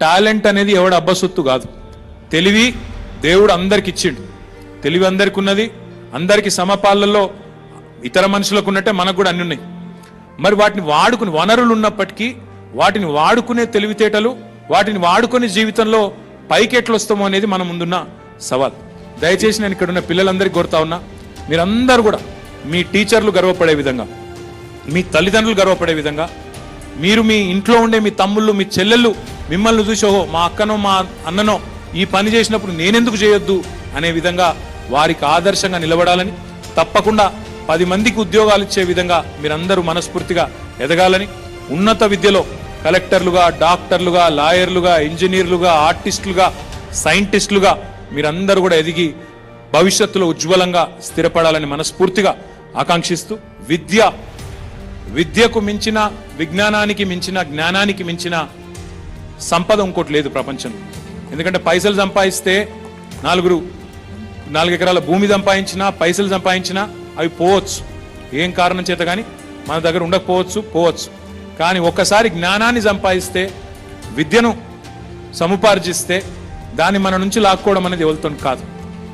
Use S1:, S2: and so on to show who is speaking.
S1: Talent అనేది ఎవడు అబ్బసొత్తు కాదు. తెలివి దేవుడు అందరికి ఇచ్చిండు. తెలివి అందరికి ఉన్నది అందరికి సమపాలలో ఇతర మనుషులకు ఉన్నట్టే మనకు కూడా అన్ని ఉన్నాయి. మరి వాటిని వాడుకుని వనరులు ఉన్నప్పటికీ వాటిని వాడుకునే తెలివితేటలు వాటిని వాడుకునే జీవితంలో పైకి ఎట్లా వస్తామో అనేది మన ముందున్న సవాల్. దయచేసి నేను ఇక్కడ ఉన్న పిల్లలందరికీ కోరుతా ఉన్నా మీరందరూ కూడా మీ టీచర్లు గర్వపడే విధంగా మీ తల్లిదండ్రులు గర్వపడే విధంగా మీరు మీ ఇంట్లో ఉండే మీ తమ్ముళ్ళు మీ చెల్లెళ్ళు మిమ్మల్ని చూసి ఓహో మా అక్కనో మా అన్ననో ఈ పని చేసినప్పుడు నేనెందుకు చేయొద్దు అనే విధంగా వారికి ఆదర్శంగా నిలబడాలని తప్పకుండా పది మందికి ఉద్యోగాలు ఇచ్చే విధంగా మీరందరూ మనస్ఫూర్తిగా ఎదగాలని ఉన్నత విద్యలో కలెక్టర్లుగా డాక్టర్లుగా లాయర్లుగా ఇంజనీర్లుగా ఆర్టిస్టులుగా సైంటిస్టులుగా మీరందరూ కూడా ఎదిగి భవిష్యత్తులో ఉజ్వలంగా స్థిరపడాలని మనస్ఫూర్తిగా ఆకాంక్షిస్తూ విద్య విద్యకు మించిన విజ్ఞానానికి మించిన జ్ఞానానికి మించిన సంపద ఇంకోటి లేదు ప్రపంచంలో. ఎందుకంటే పైసలు సంపాదిస్తే నాలుగురు నాలుగు ఎకరాల భూమి సంపాదించినా పైసలు సంపాదించినా అవి పోవచ్చు. ఏం కారణం చేత కానీ మన దగ్గర ఉండకపోవచ్చు పోవచ్చు. కానీ ఒక్కసారి జ్ఞానాన్ని సంపాదిస్తే విద్యను సముపార్జిస్తే దాన్ని మన నుంచి లాక్కోవడం అనేది ఎవరితో కాదు.